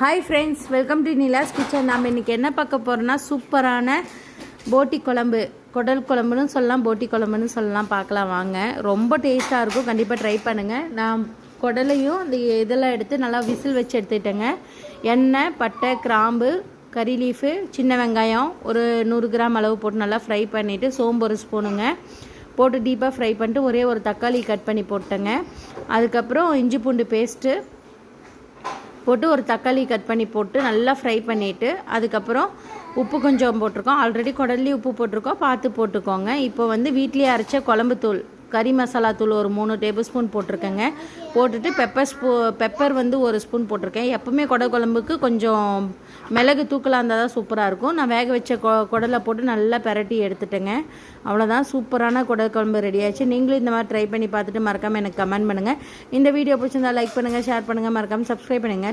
Hi friends welcome to Nila's kitchen நாம் இன்றைக்கி என்ன பார்க்க போகிறோன்னா சூப்பரான போட்டி குழம்பு குடல் குழம்புன்னு சொல்லலாம் போட்டி குழம்புன்னு சொல்லலாம். பார்க்கலாம் வாங்க. ரொம்ப டேஸ்ட்டாக இருக்கும். கண்டிப்பாக ட்ரை பண்ணுங்கள் நான் குடலையும் அந்த இதெல்லாம் எடுத்து நல்லா விசில் வச்சு எடுத்துட்டேங்க. எண்ணெய் பட்டை கிராம்பு கறி லீஃபு சின்ன வெங்காயம் ஒரு நூறு கிராம் அளவு போட்டு நல்லா ஃப்ரை பண்ணிவிட்டு சோம்பு ஒரு ஸ்பூனுங்க. போட்டு டீப்பாக ஃப்ரை பண்ணிட்டு ஒரே ஒரு தக்காளி கட் பண்ணி போட்டேங்க. அதுக்கப்புறம் இஞ்சி பூண்டு பேஸ்ட்டு போட்டு ஒரு தக்காளி கட் பண்ணி போட்டு நல்லா ஃப்ரை பண்ணிவிட்டு அதுக்கப்புறம் உப்பு கொஞ்சம் போட்டிருக்கோம். ஆல்ரெடி குடல்லி உப்பு போட்டிருக்கோம். பார்த்து போட்டுக்கோங்க. இப்போ வந்து வீட்லேயே அரைச்ச குழம்பு தூள் கறி மசாலா தூள் ஒரு மூணு டேபிள் ஸ்பூன் போட்டிருக்கேங்க. போட்டுட்டு பெப்பர் ஸ்பூ பெப்பர் வந்து ஒரு ஸ்பூன் போட்டிருக்கேன். எப்போவுமே குடை குழம்புக்கு கொஞ்சம் மிளகு தூக்கலாக இருந்தால் தான் சூப்பராக இருக்கும். நான் வேக வச்ச கொ குடலை போட்டு நல்லா பெரட்டி எடுத்துட்டேங்க. அவ்வளோதான் சூப்பரான குடல் குழம்பு ரெடி ஆச்சு நீங்களும் இந்த மாதிரி ட்ரை பண்ணி பார்த்துட்டு மறக்காமல் எனக்கு கமெண்ட் பண்ணுங்கள் இந்த வீடியோ பிடிச்சிருந்தா லைக் பண்ணுங்கள் ஷேர் பண்ணுங்கள் மறக்காமல் சப்ஸ்கிரைப் பண்ணுங்கள்